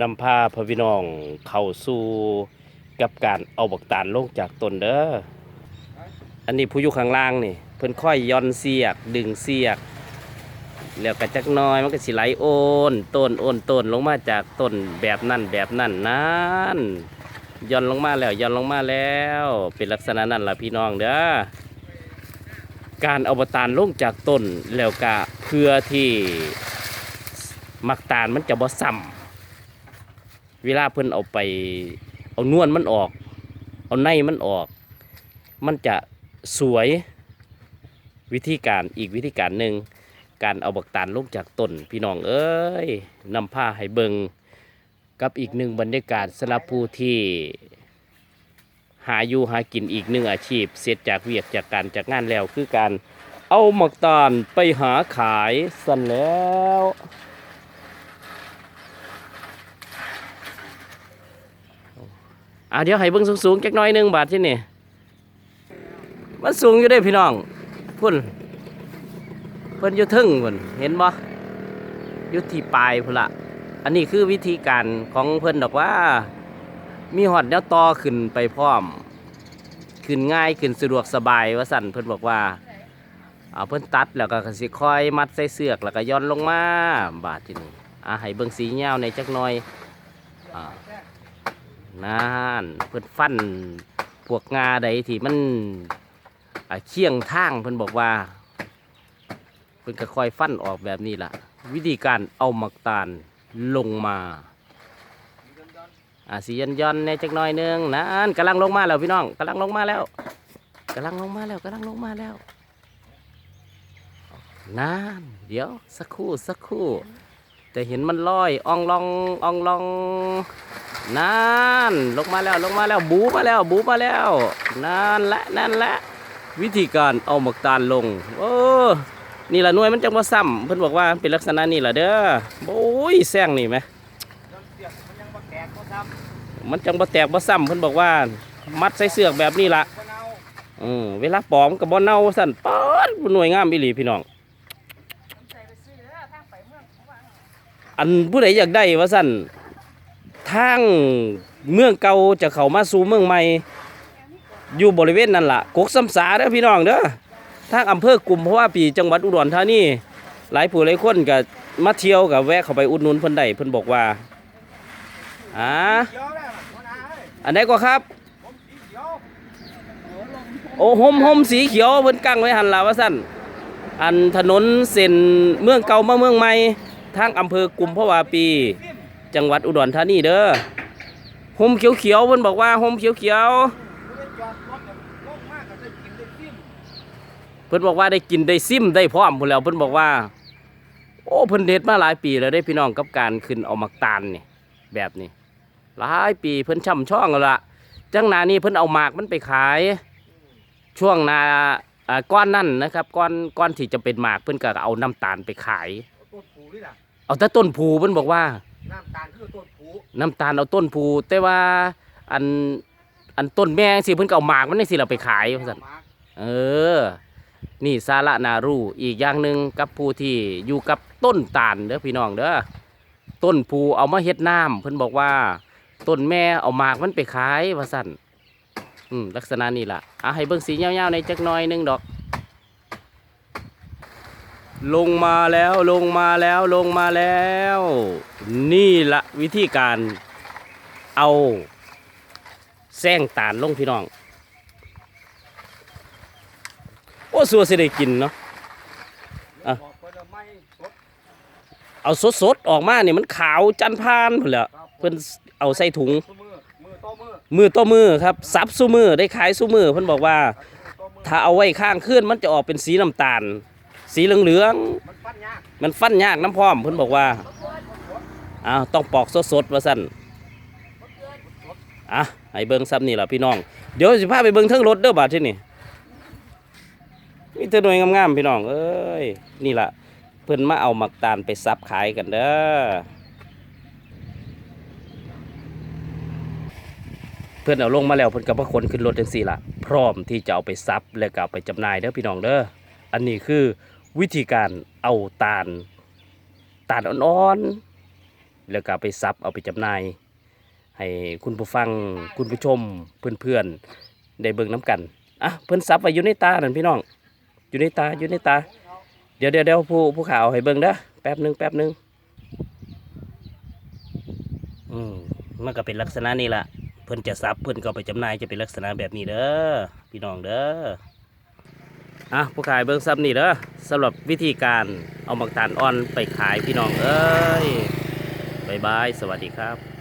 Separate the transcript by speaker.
Speaker 1: นำพาพี่น้องเข้าสู่กับการเอาบักตาลลงจากต้นเด้อ อันนี้ผู้อยู่ข้างล่างนี่ เพิ่นค่อยย่อนเสียก ดึงเสียก แล้วก็จักน้อยมันก็สิไหลโอนต้นโอนต้นลงมาจากต้นแบบนั่นแบบนั่นนั่นย่อนลงมาแล้วย่อนลงมาแล้ว เป็นลักษณะนั้นล่ะพี่น้องเด้อการเอาบตาลลงจากต้นแล้วก็เพื่อที่มักตาลมันจะบ่ซ้ำ เวลาเพิ่นเอาไป เอานวลมันออก เอาในมันออก มันจะสวยวิธีการอีกวิธีการหนึ่งการเอาบักตาลลงจากต้นพี่น้องเอ้ยนำผ้าให้เบิงกับอีกหนึ่งบรรยากาศสำหรับผู้ที่หาอยู่หากินอีกหนึ่งอาชีพ เสร็จจากเวียกจากการจากงานแล้วคือการเอาหมักตาลไปหาขายสันแล้ว อะเดี๋ยวให้เบิ้งสูงๆจักหน้อยหนึงบาทที่นี่มันสูงอยู่ได้พี่น้องพุ่นเพิ่นอยู่ทึ่งพุ่นเห็นบ่อยู่ที่ปลายพุ่นละอันนี้คือวิธีการของเพิ่นดอกว่า มีหอดแนวต่อขึ้นไปพร้อม ขึ้นง่ายขึ้นสะดวกสบายว่าสั่นเพิ่นบอกว่าเอาเพิ่นตัดแล้วก็สิค่อยมัดใส่เสือกแล้วก็ย้อนลงมาบาดที่นี่อะให้เบิ่งสีเงาในจักหน่อยอ่า นั่นเพิ่นฟันพวกงาใดที่มันเคี่ยงทางเพิ่นบอกว่าเพิ่นก็ค่อยฟันออกแบบนี้ล่ะ วิธีการเอาหมักตาลลงมาอ่าสียันยันในจักหน่อยนึงนั่นกำลังลงมาแล้วพี่น้องกำลังลงมาแล้วกำลังลงมาแล้วกำลังลงมาแล้วนั่นเดี๋ยวสักครู่สักครู่แต่เห็นมันลอยอ่องลองอ่องลอง นั่นลงมาแล้วลงมาแล้วบูมาแล้วบูมาแล้วนั่นและนั่นและวิธีการเอาหมกตาลลงโอ้นี่ละหน่วยมันจังว่าซ้ำเพิ่นบอกว่าเป็นลักษณะนี่ละเด้อโอ้ยแซงนี่ไหมมันจังบ่แตกบ่ซ้ำเพิ่นบอกว่า มัดใส่เสือกแบบนี้ละเออเวลาปอมก็บ่เน่าสั่นป๊อดหน่วยงามอีหลีพี่น้องอันผู้ใดอยากได้ว่าสั่น ทางเมืองเก่าจะเข้ามาสู่เมืองใหม่อยู่บริเวณนั่นล่ะกกสำสาเด้อพี่น้องเด้อทางอำเภอกลุ่มภาวะปีจังหวัดอุดรธานีหลายผู้หลายคนก็มาเที่ยวกับแวะเข้าไปอุดหนุนเพิ่นได้เพิ่นบอกว่าอ่าอันไหนก็ครับ โอ้โฮมโฮมสีเขียวเพิ่นกั้งไว้หันล่ะว่าซั่นอันถนนเส้นเมืองเก่ามาเมืองใหม่ทางอำเภอกลุ่มภาวะปี จังหวัดอุดรธานีเด้อโฮมเขียวๆเพิ่นบอกว่าโฮมเขียวๆเพิ่นบอกว่าได้กินได้ซิมได้พร้อมพุ่นแล้วเพิ่นบอกว่า โอ้เพิ่นเด็ดมาหลายปีแล้วได้พี่น้องกับการขึ้นเอามักตาลนี่แบบนี้ หลายปีเพิ่นช่ำช่องแล้วละจังหนานี้เพิ่นเอาหมากมันไปขาย ช่วงหนาอ่าก้อนนั่นนะครับก้อนก้อนที่จะเป็นหมากเพิ่นก็เอาน้ำตาลไปขาย
Speaker 2: ต้นผูนี่ล่ะ
Speaker 1: เอาแต่ต้นผูเพิ่นบอกว่า
Speaker 2: น้ำตาลคือต้นผู
Speaker 1: น้ำตาลเอาต้นผูแต่ว่าอันอันต้นแม่สิเพิ่นก็เอาหมากมันนี่สิเราไปขายว่าซั่น
Speaker 2: หมาก
Speaker 1: เออ นี่สาระนารู้อีกอย่างหนึ่งกับผู้ที่อยู่กับต้นตาลเด้อพี่น้องเด้อต้นผูเอามาเฮ็ดน้ำเพิ่นบอกว่า ต้นแม่เอาหมากมันไปขายว่าสั่นอืมลักษณะนี้ล่ะอะให้เบิ่งสีเงาๆในจักหน่อยหนึงดอก ลงมาแล้วลงมาแล้วลงมาแล้ว นี่ละวิธีการเอาแซงตาลลงพี่น้อง โอ้สัวสิได้กินเนาะอะ
Speaker 2: บอกเพิ่นว่าสด
Speaker 1: เอาสดๆออกมาเนี่ยมันขาวจันพานพุ่นแหล้ว
Speaker 2: ครับ
Speaker 1: เพิ่นเอาใส่ถุง
Speaker 2: มือต่อมือ
Speaker 1: ครับซับสู้มือได้ขายสู้มือเพิ่อนบอกว่า ถ้าเอาไว้ข้างขึ้นมันจะออกเป็นสีน้ำตาล สีเหลือง
Speaker 2: มันฟันยาก
Speaker 1: ๆมันฟันยากน้ำพร้อมเพิ่นบอกว่าอ้าวต้องปอกสดๆว่าซั่นอะให้เบิ่งซ้ำนี่แหละพี่น้อง เดี๋ยวสิพาไปเบิ่งเทิงรถเด้อบาดที่นี่มีแต่หน่วยงามๆพี่น้อง เอ้ยนี่แหละเพิ่นมาเอาหมักตาลไปซับขายกันเด้อเพื่อนเอาลงมาแล้วเพื่อนก็มาขนขึ้นรถจังสี่ละพร้อมที่จะเอาไปซับแล้วก็เอาไปจำหน่ายเด้อพี่น้องเด้ออันนี้คือ วิธีการเอาตาล ตาลอ่อนๆ แล้วก็ไปซับเอาไปจำหน่าย ให้คุณผู้ฟังคุณผู้ชมเพื่อนๆ ได้เบิ่งน้ำกันอะเพิ่นซับไว้อยู่ในตานั่นพี่น้อง อยู่ในตาอยู่ในตา เดี๋ยวเดี๋ยวเดี๋ยวผู้ผู้ข่าวให้เบิ่งเด้อแป๊บหนึ่งแป๊บหนึ่งอืมมันก็เป็นลักษณะนี้ล่ะเพิ่นจะซับเพิ่นก็ไปจำหน่ายจะเป็นลักษณะแบบนี้เด้อพี่น้องเด้อ อะผู้ขายเบิ่งซับนี่เด้อสำหรับวิธีการเอาหมักตาลอ่อนไปขายพี่น้องเอ้ยบายบาย สวัสดีครับ